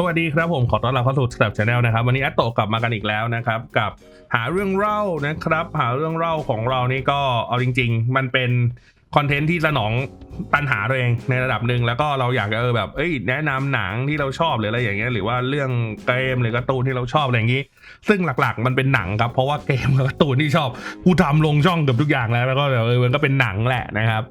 สวัสดีครับผมขอต้อนรับเข้าสู่ Step Channel นะครับ วันนี้แอตโตกลับมากันอีกแล้วนะครับ กับหาเรื่องเล่านะครับ หาเรื่องเล่าของเรานี่ก็เอาจริง ๆ มันเป็นคอนเทนต์ที่สนองปัญหาตัวเองในระดับหนึ่งแล้วก็เราอยากจะเออแบบเอ้ยแนะนำหนังที่เราชอบหรืออะไรอย่างเงี้ยหรือว่าเรื่องเกมหรือการ์ตูนที่เราชอบอะไรอย่างงี้ ซึ่งหลักๆ มันเป็นหนังครับเพราะว่าเกมกับการ์ตูนที่ชอบกูทำลงช่องเกือบทุกอย่างแล้วแล้วก็เออมันก็เป็นหนังแหละนะครับ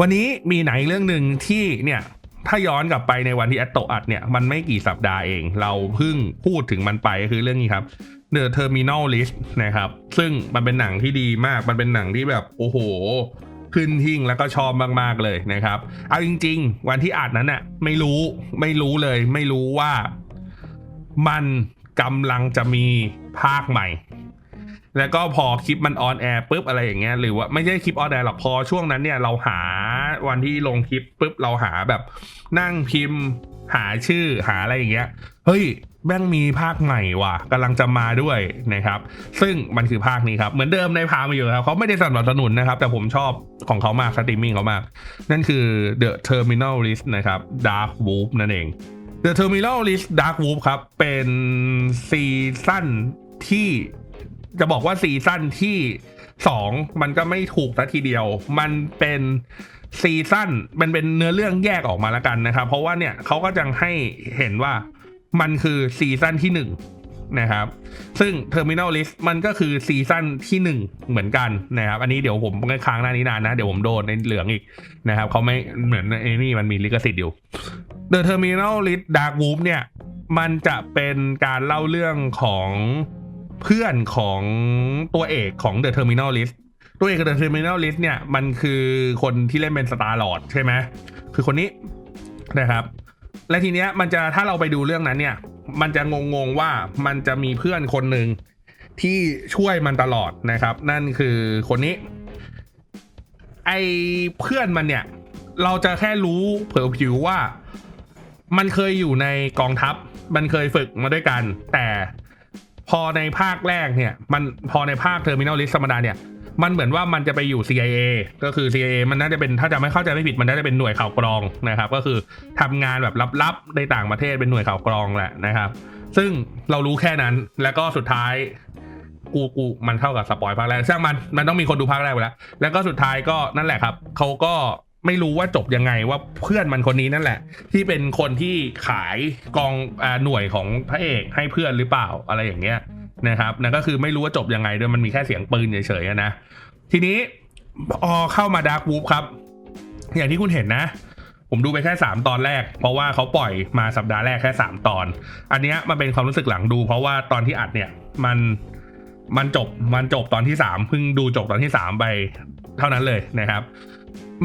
วันนี้มีหนังอีกเรื่องหนึ่งที่เนี่ย ถ้าย้อนกลับไปในวันที่แอตโตอัดเนี่ยมันไม่กี่สัปดาห์เอง เราเพิ่งพูดถึงมันไปก็คือเรื่องนี้ครับ The Terminal List นะครับ ซึ่งมันเป็นหนังที่ดีมากมันเป็นหนังที่แบบโอ้โห ขึ้นหิ่งแล้วก็ชอบมาก ๆ เลยนะครับ เอาจริง ๆ วันที่อัดนั้นน่ะไม่รู้ไม่รู้เลย ไม่รู้ว่ามันกำลังจะมีภาคใหม่ แล้วก็พอคลิปมันออนแอร์ปุ๊บอะไรอย่างเงี้ยหรือว่าไม่ใช่คลิปออนแอร์หรอกพอช่วงนั้นเนี่ยเราหาวันที่ลงคลิปปุ๊บเราหาแบบนั่งพิมพ์ หาชื่อหาอะไรอย่างเงี้ยเฮ้ยแม่งมีภาคใหม่ว่ะกำลังจะมาด้วยนะครับ ซึ่งมันคือภาคนี้ครับเหมือนเดิมในพามาอยู่ครับเขาไม่ได้สนับสนุนนะครับ แต่ผมชอบของเขามากสตรีมมิ่งเขามาก นั่นคือ The Terminal List นะครับ Dark Wolf นั่นเอง The Terminal List Dark Wolf ครับ เป็นซีซั่นที่ จะบอกว่าซีซั่นที่2มันก็ไม่ถูกซะทีเดียว มันเป็นซีซั่นมันเป็นเนื้อเรื่องแยกออกมาแล้วกันนะครับ เพราะว่าเนี่ยเขาก็จะให้เห็นว่ามันคือซีซั่นที่1นะครับ ซึ่ง Terminal List มันก็คือซีซั่นที่ 1 เหมือนกันนะครับ อันนี้เดี๋ยวผมค้างหน้านี้นานนะ เดี๋ยวผมโดนในเหลืองอีกนะครับเขาไม่เหมือนไอ้นี่มันมีลิขสิทธิ์อยู่ The Terminal List Dark Wolf เนี่ย มันจะเป็นการเล่าเรื่องของ เพื่อนของตัวเอกของ The Terminal List ตัวเอกของ The Terminal List เนี่ยมันคือคนที่เล่นเป็นสตาร์ลอดใช่ไหมคือคนนี้นะครับ และทีเนี้ยมันจะถ้าเราไปดูเรื่องนั้นเนี่ย มันจะงงๆว่ามันจะมีเพื่อนคนหนึ่งที่ช่วยมันตลอดนะครับ นั่นคือคนนี้ ไอเพื่อนมันเนี่ย เราจะแค่รู้เผิวผิวว่า มันเคยอยู่ในกองทัพ มันเคยฝึกมาด้วยกัน แต่ พอในภาคแรกเนี่ย มันพอในภาคเทอร์มินอลลิสธรรมดาเนี่ย มันเหมือนว่ามันจะไปอยู่ CIA ก็คือ CIA มันน่าจะเป็นถ้าจะไม่เข้าใจไม่ผิดมันน่าจะเป็นหน่วยข่าวกรองนะครับ ก็คือทำงานแบบลับๆในต่างประเทศเป็นหน่วยข่าวกรองแหละนะครับ ซึ่งเรารู้แค่นั้นแล้วก็สุดท้ายกูกูมันเข้ากับสปอยภาคแรกช่างมันมันต้องมีคนดูภาคแรกไปแล้ว แล้วก็สุดท้ายก็นั่นแหละครับเขาก็ ไม่รู้ว่าจบยังไงว่าเพื่อนมันคนนี้นั่นแหละ ที่เป็นคนที่ขายกองอหน่วยของพระเอกให้เพื่อนหรือเปล่าอะไรอย่างเงี้ยนะครับนั่นก็คือไม่รู้ว่าจบยังไงด้วยมันมีแค่เสียงปืนเฉยๆนะทีนี้พอเข้ามาดาร์กวูฟครับ อย่างที่คุณเห็นนะ ผมดูไปแค่ 3 ตอนแรก เพราะว่าเขาปล่อยมาสัปดาห์แรกแค่ 3 ตอน อันนี้มันเป็นความรู้สึกหลังดู เพราะว่าตอนที่อัดเนี่ยมันมันจบมันจบตอนที่3เพิ่งดูจบตอนที่ 3 ไปเท่านั้นเลยนะครับ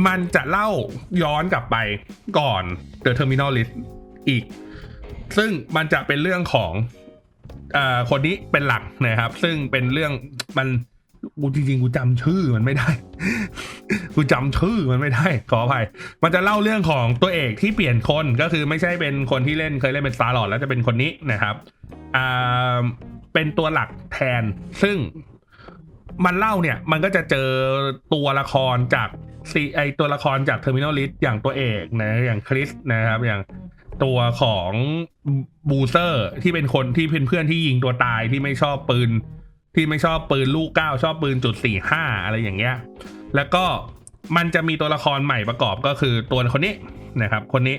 มันจะเล่าย้อนกลับไปก่อน The Terminal List อีก ซึ่งมันจะเป็นเรื่องของเอ่อคนนี้เป็นหลักนะครับ ซึ่งเป็นเรื่องมันกูจริงๆกูจำชื่อมันไม่ได้กูจำชื่อมันไม่ได้ขออภัย มันจะเล่าเรื่องของตัวเอกที่เปลี่ยนคนก็คือไม่ใช่เป็นคนที่เล่นเคยเล่นเป็นสตาร์ลอดแล้วจะเป็นคนนี้นะครับอ่าเป็นตัวหลักแทน ซึ่งมันเล่าเนี่ย มันก็จะเจอตัวละครจาก ซีไอตัวละครจากเทอร์มินอลลิสอย่างตัวเอกนะอย่างคริสนะครับอย่างตัวของบูเซอร์ที่เป็นคนที่เป็นเพื่อนที่ยิงตัวตายที่ไม่ชอบปืน ที่ไม่ชอบปืนลูกเก้าชอบปืนจุดสี่ห้าอะไรอย่างเงี้ย แล้วก็มันจะมีตัวละครใหม่ประกอบก็คือตัวคนนี้นะครับ คนนี้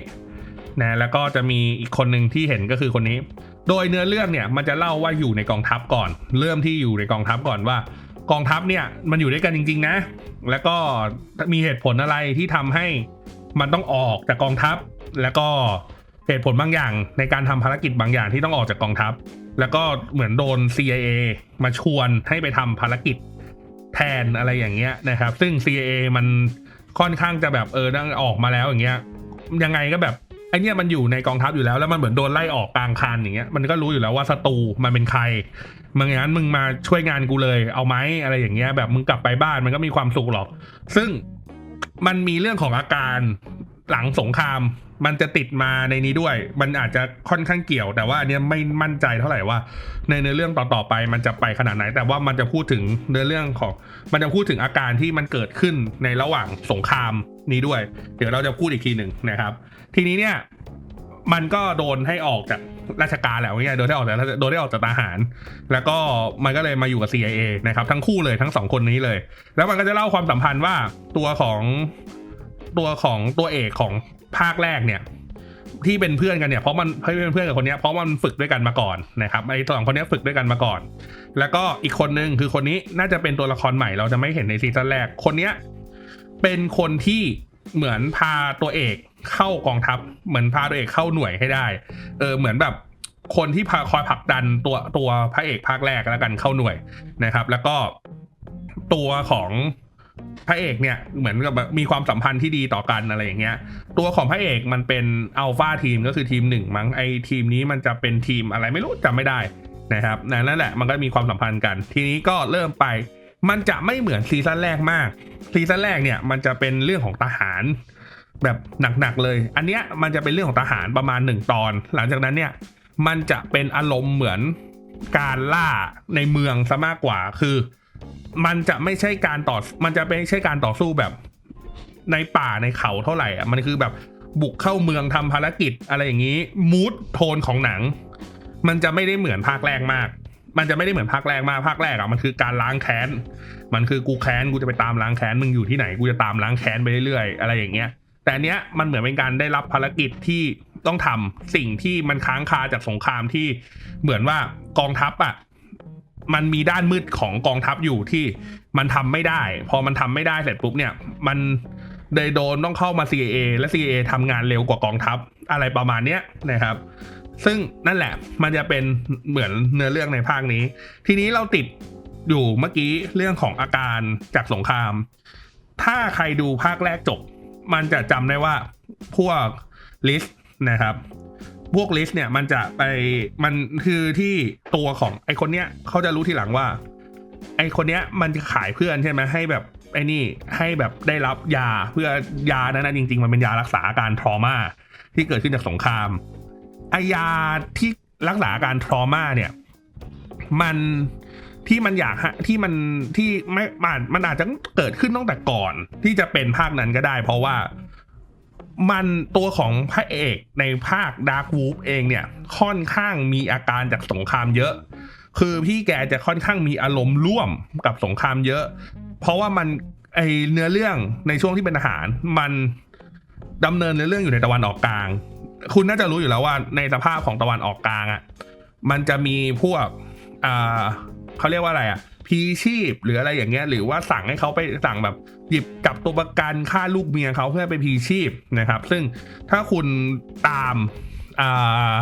นะแล้วก็จะมีอีกคนหนึ่งที่เห็นก็คือคนนี้ โดยเนื้อเรื่องเนี่ยมันจะเล่าว่าอยู่ในกองทัพก่อน เริ่มที่อยู่ในกองทัพก่อนว่า กองทัพเนี่ยมันอยู่ด้วยกันจริง ๆ นะ แล้วก็มีเหตุผลอะไรที่ทำให้มันต้องออกจากกองทัพ แล้วก็เหตุผลบางอย่างในการทำภารกิจบางอย่างที่ต้องออกจากกองทัพ แล้วก็เหมือนโดน CIA มาชวนให้ไปทำภารกิจแทนอะไรอย่างเงี้ยนะครับ ซึ่ง CIA มันค่อนข้างจะแบบเออตั้งออกมาแล้วอย่างเงี้ยยังไงก็แบบ เนี้ยมันอยู่ในกองทัพอยู่แล้วแล้วมันเหมือนโดนไล่ออกกลางคันอย่างเงี้ยมันก็รู้อยู่แล้วว่าศัตรูมันเป็นใครมึงอย่างนั้นมึงมาช่วยงานกูเลยเอาไหมอะไรอย่างเงี้ยแบบมึงกลับไปบ้านมันก็มีความสุขหรอก ซึ่งมันมีเรื่องของอาการ หลังสงคราม มันจะติดมาในนี้ด้วย มันอาจจะค่อนข้างเกี่ยว แต่ว่าอันเนี้ยไม่มั่นใจเท่าไหร่ว่า ในเนื้อเรื่องต่อๆไปมันจะไปขนาดไหน แต่ว่ามันจะพูดถึงเนื้อเรื่องของ มันจะพูดถึงอาการที่มันเกิดขึ้นในระหว่างสงครามนี้ด้วย เดี๋ยวเราจะพูดอีกทีหนึ่งนะครับ ทีนี้เนี่ยมันก็โดนให้ออกจากราชการแหละว่าง่ายๆโดยได้ออกจากโดยได้ออกจากทหาร แล้วก็มันก็เลยมาอยู่กับ CIA นะครับ ทั้งคู่เลยทั้งสองคนนี้เลย แล้วมันก็จะเล่าความสัมพันธ์ว่าตัวของ ตัวของตัวเอกของภาคแรกเนี่ยที่เป็นเพื่อนกันเนี่ยเพราะมันเพื่อนเพื่อนกับคนเนี้ยเพราะมันฝึกด้วยกันมาก่อนนะครับไอ้สองคนเนี้ยฝึกด้วยกันมาก่อน แล้วก็อีกคนนึงคือคนนี้น่าจะเป็นตัวละครใหม่เราจะไม่เห็นในซีซั่นแรกคนเนี้ยเป็นคนที่เหมือนพาตัวเอกเข้ากองทัพ เหมือนพาตัวเอกเข้าหน่วยให้ได้ เออเหมือนแบบคนที่พาคอยผลักดันตัวตัวพระเอกภาคแรกแล้วกันเข้าหน่วยนะครับ แล้วก็ตัวของ พระเอกเนี่ยเหมือนกับแบบมีความสัมพันธ์ที่ดีต่อกันอะไรอย่างเงี้ย ตัวของพระเอกมันเป็นอัลฟาทีมก็คือทีมหนึ่งมั้งไอทีมนี้มันจะเป็นทีมอะไรไม่รู้จำไม่ได้นะครับนั่นแหละมันก็มีความสัมพันธ์กัน ทีนี้ก็เริ่มไป มันจะไม่เหมือนซีซั่นแรกมากซีซั่นแรกเนี่ยมันจะเป็นเรื่องของทหารแบบหนักๆเลย อันเนี้ยมันจะเป็นเรื่องของทหารประมาณหนึ่งตอน หลังจากนั้นเนี่ยมันจะเป็นอารมณ์เหมือนการล่าในเมืองซะมากกว่าคือ มันจะไม่ใช่การต่อ มันจะไม่ใช่การต่อสู้แบบ ในป่าในเขาเท่าไหร่อะมันคือแบบบุกเข้าเมืองทำภารกิจอะไรอย่างนี้มูดโทนของหนัง มันจะไม่ได้เหมือนภาคแรกมาก มันจะไม่ได้เหมือนภาคแรกมากภาคแรกอะมันคือการล้างแค้น มันคือกูแค้นกูจะไปตามล้างแค้นมึงอยู่ที่ไหนกูจะตามล้างแค้นไปเรื่อยๆอะไรอย่างเงี้ย แต่เนี้ยมันเหมือนเป็นการได้รับภารกิจที่ต้องทำสิ่งที่มันค้างคาจากสงครามที่เหมือนว่ากองทัพอะ มันมีด้านมืดของกองทัพอยู่ที่มันทำไม่ได้ พอมันทำไม่ได้เสร็จปุ๊บเนี่ย มันเลยโดนต้องเข้ามา CIA และ CIA ทำงานเร็วกว่ากองทัพอะไรประมาณเนี้ยนะครับ ซึ่งนั่นแหละมันจะเป็นเหมือนเนื้อเรื่องในภาคนี้ ทีนี้เราติดอยู่เมื่อกี้เรื่องของอาการจากสงคราม ถ้าใครดูภาคแรกจบ มันจะจำได้ว่าพวกลิสต์นะครับ พวกลิสต์เนี่ยมันจะไปมันคือที่ตัวของไอคนเนี้ยเขาจะรู้ทีหลังว่า ไอคนเนี้ยมันจะขายเพื่อนใช่ไหมให้แบบไอนี่ให้แบบได้รับยาเพื่อยานั้นนะจริง ๆ มันเป็นยารักษาอาการทรมาที่เกิดขึ้นจากสงครามไอยาที่รักษาอาการทรมาเนี่ย มันที่มันอยากฮะที่มันที่ไม่มันมันอาจจะเกิดขึ้นตั้งแต่ก่อนที่จะเป็นภาคนั้นก็ได้ เพราะว่า มันตัวของพระเอกในภาคดาร์ w วูฟเองเนี่ยค่อนข้างมีอาการจากสงครามเยอะ คือพี่แกจะค่อนข้างมีอารมณ์ร่วมกับสงครามเยอะ เพราะว่ามันไอเนื้อเรื่องในช่วงที่เป็นทหาร มันดำเนินเนื้อเรื่องอยู่ในตะวันออกกลาง คุณน่าจะรู้อยู่แล้วว่าในสภาพของตะวันออกกลางอะ่ะมันจะมีพวกอ่าเขาเรียกว่าอะไรอะ่ะ พีชีพหรืออะไรอย่างเงี้ยหรือว่าสั่งให้เขาไปสั่งแบบหยิบกับตัวประกันฆ่าลูกเมียเขาเพื่อไปพีชีพนะครับ ซึ่งถ้าคุณตามอ่า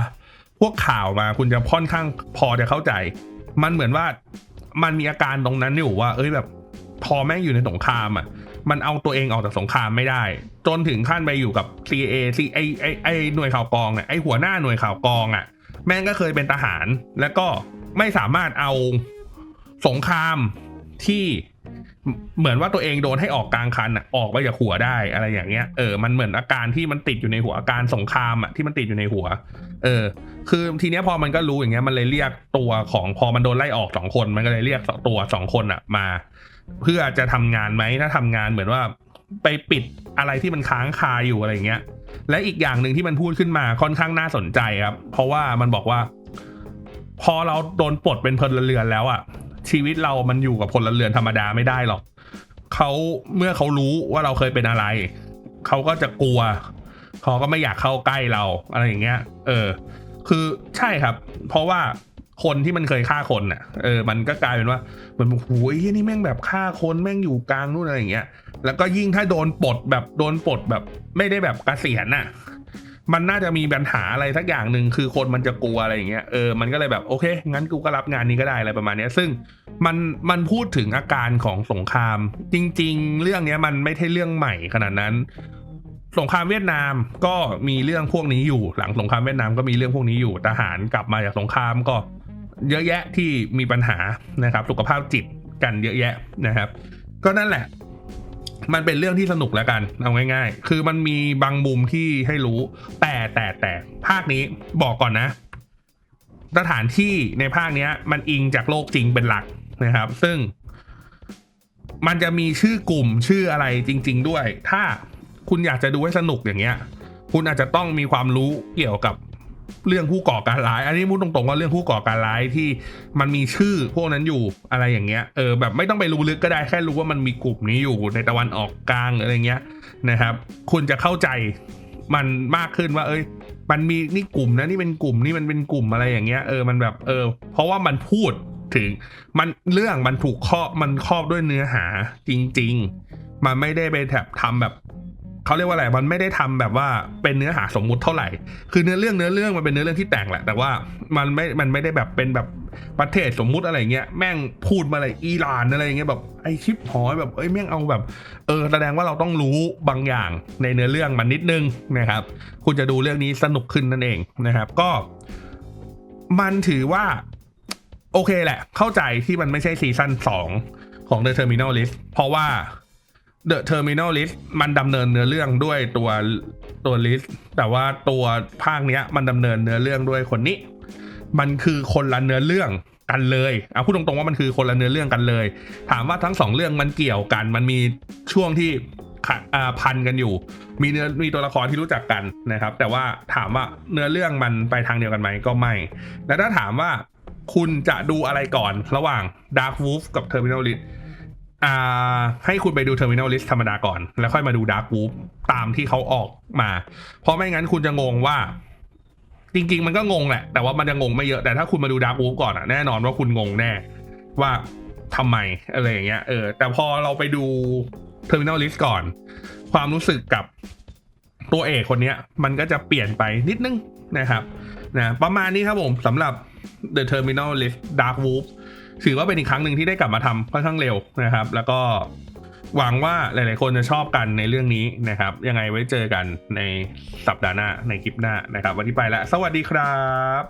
พวกข่าวมาคุณจะค่อนข้างพอจะเข้าใจ มันเหมือนว่ามันมีอาการตรงนั้นอยู่ว่า เอ้ยแบบพอแม่งอยู่ในสงครามอะมันเอาตัวเองออกจากสงครามไม่ได้ จนถึงขั้นไปอยู่กับ CIA ซีไอไอไอหน่วยข่าวกองอะไอหัวหน้าหน่วยข่าวกองอะ แม่งก็เคยเป็นทหาร แล้วก็ไม่สามารถเอา สงครามที่เหมือนว่าตัวเองโดนให้ออกกลางคันอะออกไปจากหัวได้อะไรอย่างเงี้ยเออมันเหมือนอาการที่มันติดอยู่ในหัวอาการสงครามอะที่มันติดอยู่ในหัว เออ คือทีเนี้ยพอมันก็รู้อย่างเงี้ยมันเลยเรียกตัวของพอมันโดนไล่ออกสองคน มันก็เลยเรียกตัวสองคนอะมา เพื่อจะทำงานไหมถ้าทำงานเหมือนว่าไปปิดอะไรที่มันค้างคาอยู่อะไรอย่างเงี้ย และอีกอย่างหนึ่งที่มันพูดขึ้นมาค่อนข้างน่าสนใจครับ เพราะว่ามันบอกว่า พอเราโดนปลดเป็นพลเรือนแล้วอะ ชีวิตเรามันอยู่กับพลเรือนธรรมดาไม่ได้หรอกเขาเมื่อเขารู้ว่าเราเคยเป็นอะไรเขาก็จะกลัวเขาก็ไม่อยากเข้าใกล้เราอะไรอย่างเงี้ย เออ คือใช่ครับ เพราะว่าคนที่มันเคยฆ่าคนน่ะ เออ มันก็กลายเป็นว่าเหมือนโอ้ยนี่แม่งแบบฆ่าคนแม่งอยู่กลางนู่นอะไรอย่างเงี้ย แล้วก็ยิ่งถ้าโดนปลดแบบโดนปลดแบบไม่ได้แบบกเกษียณน่ะ มันน่าจะมีปัญหาอะไรสักอย่างหนึ่งคือคนมันจะกลัวอะไรอย่างเงี้ยเออมันก็เลยแบบโอเค งั้นกูก็รับงานนี้ก็ได้อะไรประมาณนี้ซึ่งมันมันพูดถึงอาการของสงคราม จริง ๆ เรื่องเนี้ยมันไม่ใช่เรื่องใหม่ขนาดนั้น สงครามเวียดนามก็มีเรื่องพวกนี้อยู่ หลังสงครามเวียดนามก็มีเรื่องพวกนี้อยู่ทหารกลับมาจากสงครามก็ เยอะแยะที่มีปัญหานะครับ สุขภาพจิตกันเยอะแยะนะครับ ก็นั่นแหละ มันเป็นเรื่องที่สนุกแล้วกันเอาง่าย ๆ คือมันมีบางมุมที่ให้รู้ แต่แต่แต่ภาคนี้บอกก่อนนะสถานที่ในภาคเนี้ย มันอิงจากโลกจริงเป็นหลักนะครับ ซึ่ง มันจะมีชื่อกลุ่มชื่ออะไรจริง ๆ ด้วย ถ้าคุณอยากจะดูให้สนุกอย่างเงี้ย คุณอาจจะต้องมีความรู้เกี่ยวกับ เรื่องผู้ก่อการร้าย อันนี้พูดตรงๆว่าเรื่องผู้ก่อการร้ายที่มันมีชื่อพวกนั้นอยู่อะไรอย่างเงี้ยเออแบบไม่ต้องไปรู้ลึกก็ได้แค่รู้ว่ามันมีกลุ่มนี้อยู่ในตะวันออกกลางอะไรเงี้ยนะครับ คุณจะเข้าใจมันมากขึ้นว่า เอ้ย มันมีนี่กลุ่มนะนี่เป็นกลุ่มนี่มันเป็นกลุ่มอะไรอย่างเงี้ยเออมันแบบเออ เพราะว่ามันพูดถึง มันเรื่องมันถูกครอบมันครอบด้วยเนื้อหาจริง ๆ มันไม่ได้ไปแบบทำแบบ เขาเรียกว่าอะไรมันไม่ได้ทำแบบว่าเป็นเนื้อหาสมมุติเท่าไหร่ คือเนื้อเรื่องเนื้อเรื่องมันเป็นเนื้อเรื่องที่แต่งแหละ แต่ว่ามันไม่ มันไม่ได้แบบเป็นแบบประเทศสมมุติอะไรเงี้ย แม่งพูดมาอะไรอิหร่านอะไรเงี้ยแบบไอชิปหอยแบบเอ้ยแม่งเอาแบบ เออแสดงว่าเราต้องรู้บางอย่างในเนื้อเรื่องมันนิดนึงนะครับ คุณจะดูเรื่องนี้สนุกขึ้นนั่นเองนะครับ ก็ มันถือว่าโอเคแหละ เข้าใจที่มันไม่ใช่ซีซั่นสองของ The Terminal List เพราะว่า The Terminal List มันดำเนินเนื้อเรื่องด้วยตัวตัว list แต่ว่าตัวภาคเนี้ย มันดำเนินเนื้อเรื่องด้วยคนนี้ มันคือคนละเนื้อเรื่องกันเลยเอาพูดตรงๆว่ามันคือคนละเนื้อเรื่องกันเลย ถามว่าทั้งสองเรื่องมันเกี่ยวกัน มันมีช่วงที่ขะอ่าพันกันอยู่ มีเนื้อมีตัวละครที่รู้จักกันนะครับ แต่ว่าถามว่าเนื้อเรื่องมันไปทางเดียวกันไหมก็ไม่ แล้วถ้าถามว่าคุณจะดูอะไรก่อนระหว่าง Dark Wolf กับ Terminal List อ่าให้คุณไปดู Terminal List ธรรมดาก่อน แล้วค่อยมาดู Dark Wolf ตามที่เขาออกมา เพราะไม่งั้นคุณจะงงว่า จริง ๆ มันก็งงแหละ แต่ว่ามันจะงงไม่เยอะ แต่ถ้าคุณมาดู Dark Wolf ก่อนอะแน่นอนว่าคุณงงแน่ ว่าทำไมอะไรอย่างเงี้ยเออแต่พอเราไปดู Terminal List ก่อน ความรู้สึกกับตัวเอกคนเนี้ยมันก็จะเปลี่ยนไปนิดนึงนะครับนะประมาณนี้ครับผมสำหรับ The Terminal List Dark Wolf ถือว่าเป็นอีกครั้งหนึ่งที่ได้กลับมาทำค่อนข้างเร็วนะครับ แล้วก็หวังว่าหลาย ๆ คนจะชอบกันในเรื่องนี้นะครับ ยังไงไว้เจอกันในสัปดาห์หน้าในคลิปหน้านะครับ วันนี้ไปแล้ว สวัสดีครับ